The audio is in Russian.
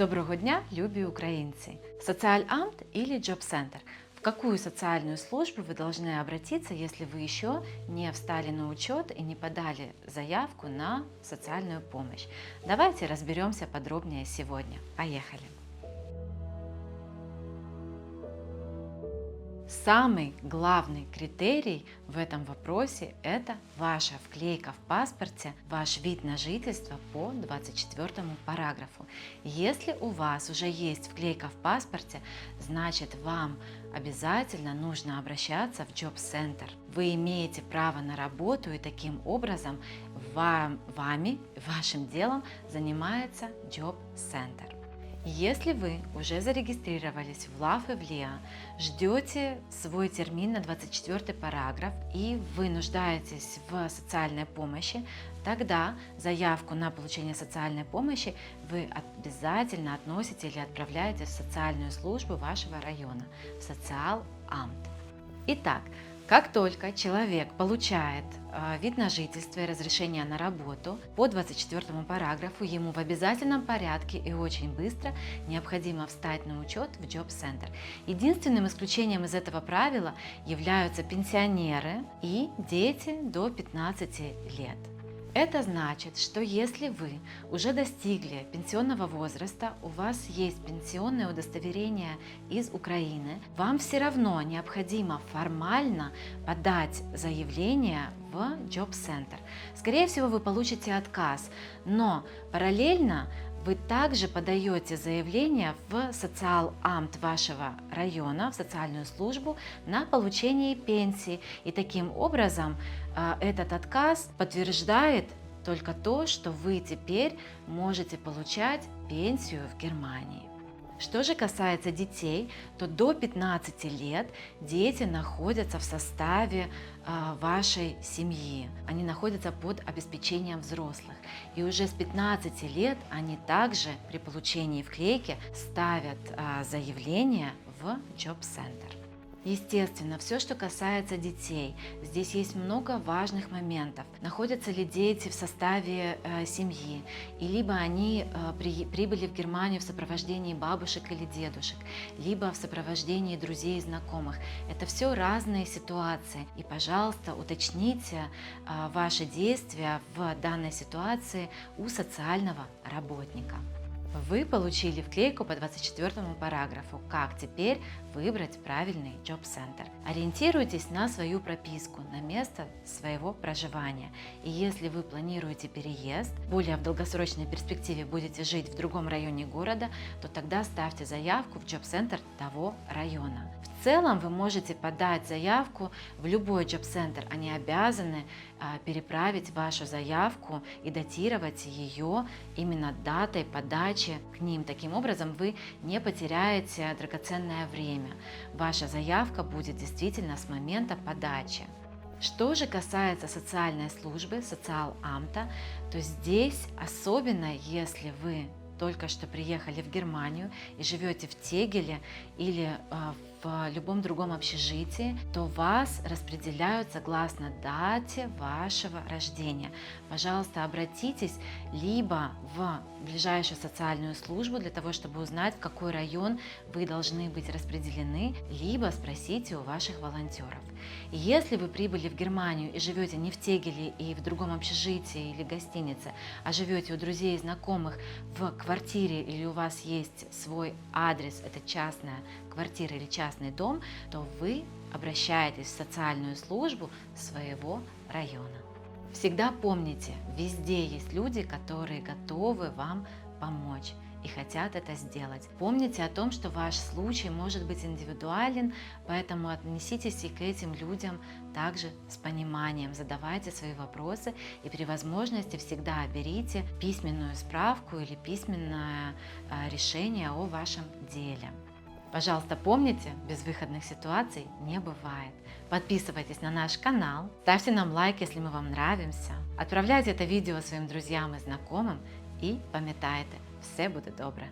Доброго дня, любі українці! Социальамт или Джоб-центр. В какую социальную службу вы должны обратиться, если вы еще не встали на учет и не подали заявку на социальную помощь? Давайте разберемся подробнее сегодня. Поехали! Самый главный критерий в этом вопросе – это ваша вклейка в паспорте, ваш вид на жительство по 24 параграфу. Если у вас уже есть вклейка в паспорте, значит вам обязательно нужно обращаться в Job Center. Вы имеете право на работу и таким образом вам, вами, вашим делом занимается Job Center. Если вы уже зарегистрировались в ЛАФ и в ЛИА, ждете свой термин на 24 параграф и вы нуждаетесь в социальной помощи, тогда заявку на получение социальной помощи вы обязательно относите или отправляете в социальную службу вашего района, в социал Амт. Итак, как только человек получает э, вид на жительство и разрешение на работу по 24 параграфу, ему в обязательном порядке и очень быстро необходимо встать на учет в Job Center. Единственным исключением из этого правила являются пенсионеры и дети до 15 лет. Это значит, что если вы уже достигли пенсионного возраста, у вас есть пенсионное удостоверение из Украины, вам все равно необходимо формально подать заявление в Job Center. Скорее всего, вы получите отказ, но параллельно вы также подаете заявление в социал амт вашего района, в социальную службу на получение пенсии. И таким образом э, этот отказ подтверждает только то, что вы теперь можете получать пенсию в Германии. Что же касается детей, то до 15 лет дети находятся в составе э, вашей семьи. Они находятся под обеспечением взрослых. И уже с 15 лет они также при получении вклейки ставят э, заявление в Job Center. Естественно, все, что касается детей, здесь есть много важных моментов. Находятся ли дети в составе э, семьи, и либо они э, при, прибыли в Германию в сопровождении бабушек или дедушек, либо в сопровождении друзей и знакомых. Это все разные ситуации. И, пожалуйста, уточните э, ваши действия в данной ситуации у социального работника. Вы получили вклейку по 24 параграфу «Как теперь выбрать правильный джоб-центр». Ориентируйтесь на свою прописку, на место своего проживания. И если вы планируете переезд, более в долгосрочной перспективе будете жить в другом районе города, то тогда ставьте заявку в джоб-центр того района. В целом вы можете подать заявку в любой джоб-центр. Они обязаны а, переправить вашу заявку и датировать ее именно датой подачи к ним. Таким образом вы не потеряете драгоценное время. Ваша заявка будет действительно с момента подачи. Что же касается социальной службы, социал-амта, то здесь, особенно если вы только что приехали в Германию и живете в Тегеле или а, в любом другом общежитии, то вас распределяют согласно дате вашего рождения. Пожалуйста, обратитесь либо в ближайшую социальную службу для того, чтобы узнать, в какой район вы должны быть распределены, либо спросите у ваших волонтеров. если вы прибыли в Германию и живете не в Тегеле и в другом общежитии или гостинице, а живете у друзей и знакомых в квартире или у вас есть свой адрес, это частная квартира или частный дом, то вы обращаетесь в социальную службу своего района. Всегда помните, везде есть люди, которые готовы вам помочь и хотят это сделать. Помните о том, что ваш случай может быть индивидуален, поэтому отнеситесь и к этим людям также с пониманием, задавайте свои вопросы и при возможности всегда берите письменную справку или письменное а, решение о вашем деле. Пожалуйста, помните, безвыходных ситуаций не бывает. Подписывайтесь на наш канал, ставьте нам лайк, если мы вам нравимся, отправляйте это видео своим друзьям и знакомым і пам'ятайте, все буде добре.